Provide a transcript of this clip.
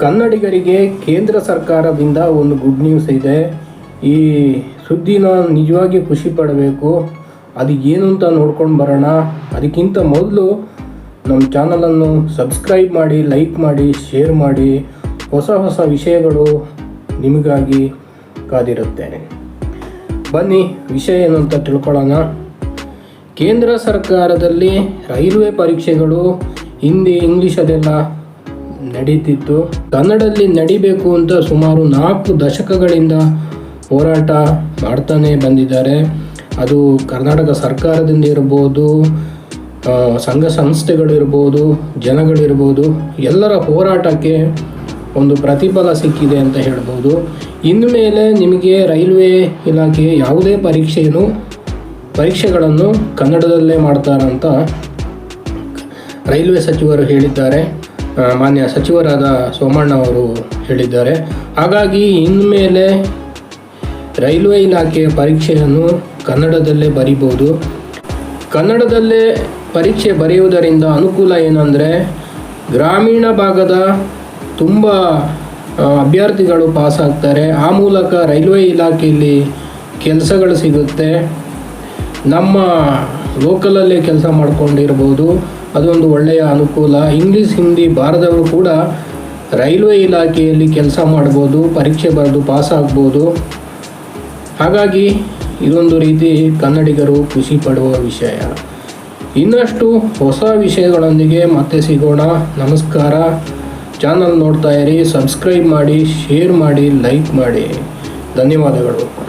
ಕನ್ನಡಿಗರಿಗೆ ಕೇಂದ್ರ ಸರ್ಕಾರದಿಂದ ಒಂದು ಗುಡ್ ನ್ಯೂಸ್ ಇದೆ. ಈ ಸುದ್ದಿನ ನಿಜವಾಗಿ ಖುಷಿ ಪಡಬೇಕು. ಅದು ಏನು ಅಂತ ನೋಡ್ಕೊಂಡು ಬರೋಣ. ಅದಕ್ಕಿಂತ ಮೊದಲು ನಮ್ಮ ಚಾನಲನ್ನು ಸಬ್ಸ್ಕ್ರೈಬ್ ಮಾಡಿ ಲೈಕ್ ಮಾಡಿ ಶೇರ್ ಮಾಡಿ. ಹೊಸ ಹೊಸ ವಿಷಯಗಳು ನಿಮಗಾಗಿ ಕಾದಿರುತ್ತೇನೆ. ಬನ್ನಿ, ವಿಷಯ ಏನು ಅಂತ ತಿಳ್ಕೊಳ್ಳೋಣ. ಕೇಂದ್ರ ಸರ್ಕಾರದಲ್ಲಿ ರೈಲ್ವೆ ಪರೀಕ್ಷೆಗಳು ಹಿಂದಿ ಇಂಗ್ಲೀಷಲ್ಲೆಲ್ಲ ನಡೀತಿತ್ತು. ಕನ್ನಡದಲ್ಲಿ ನಡಿಬೇಕು ಅಂತ ಸುಮಾರು ನಾಲ್ಕು ದಶಕಗಳಿಂದ ಹೋರಾಟ ಮಾಡ್ತಾನೆ ಬಂದಿದ್ದಾರೆ. ಅದು ಕರ್ನಾಟಕ ಸರ್ಕಾರದಿಂದ ಇರ್ಬೋದು ಸಂಘ ಸಂಸ್ಥೆಗಳಿರ್ಬೋದು ಜನಗಳಿರ್ಬೋದು ಎಲ್ಲರ ಹೋರಾಟಕ್ಕೆ ಒಂದು ಪ್ರತಿಫಲ ಸಿಕ್ಕಿದೆ ಅಂತ ಹೇಳ್ಬೋದು. ಇನ್ನು ಮೇಲೆ ನಿಮಗೆ ರೈಲ್ವೆ ಇಲಾಖೆ ಯಾವುದೇ ಪರೀಕ್ಷೆಯನ್ನು ಪರೀಕ್ಷೆಗಳನ್ನು ಕನ್ನಡದಲ್ಲೇ ಮಾಡ್ತಾರಂತ ರೈಲ್ವೆ ಸಚಿವರು ಹೇಳಿದ್ದಾರೆ. ಮಾನ್ಯ ಸಚಿವರಾದ ಸೋಮಣ್ಣ ಅವರು ಹೇಳಿದ್ದಾರೆ. ಹಾಗಾಗಿ ಇನ್ಮೇಲೆ ರೈಲ್ವೆ ಇಲಾಖೆಯ ಪರೀಕ್ಷೆಯನ್ನು ಕನ್ನಡದಲ್ಲೇ ಬರಿಬೋದು ಕನ್ನಡದಲ್ಲೇ ಪರೀಕ್ಷೆ ಬರೆಯುವುದರಿಂದ ಅನುಕೂಲ ಏನಂದರೆ ಗ್ರಾಮೀಣ ಭಾಗದ ತುಂಬ ಅಭ್ಯರ್ಥಿಗಳು ಪಾಸ್ ಆಗ್ತಾರೆ. ಆ ಮೂಲಕ ರೈಲ್ವೆ ಇಲಾಖೆಯಲ್ಲಿ ಕೆಲಸಗಳು ಸಿಗುತ್ತೆ. ನಮ್ಮ ಲೋಕಲಲ್ಲೇ ಕೆಲಸ ಮಾಡ್ಕೊಂಡಿರ್ಬೋದು. ಅದೊಂದು ಒಳ್ಳೆಯ ಅನುಕೂಲ. ಇಂಗ್ಲೀಷ್ ಹಿಂದಿ ಬಾರದವರು ಕೂಡ ರೈಲ್ವೆ ಇಲಾಖೆಯಲ್ಲಿ ಕೆಲಸ ಮಾಡ್ಬೋದು, ಪರೀಕ್ಷೆ ಬರೆದು ಪಾಸ್ ಆಗ್ಬೋದು. ಹಾಗಾಗಿ ಇದೊಂದು ರೀತಿ ಕನ್ನಡಿಗರು ಖುಷಿ ಪಡುವ ವಿಷಯ. ಇನ್ನಷ್ಟು ಹೊಸ ವಿಷಯಗಳೊಂದಿಗೆ ಮತ್ತೆ ಸಿಗೋಣ. ನಮಸ್ಕಾರ. ಚಾನಲ್ ನೋಡ್ತಾ ಇರಿ ಸಬ್ಸ್ಕ್ರೈಬ್ ಮಾಡಿ ಶೇರ್ ಮಾಡಿ ಲೈಕ್ ಮಾಡಿ. ಧನ್ಯವಾದಗಳು.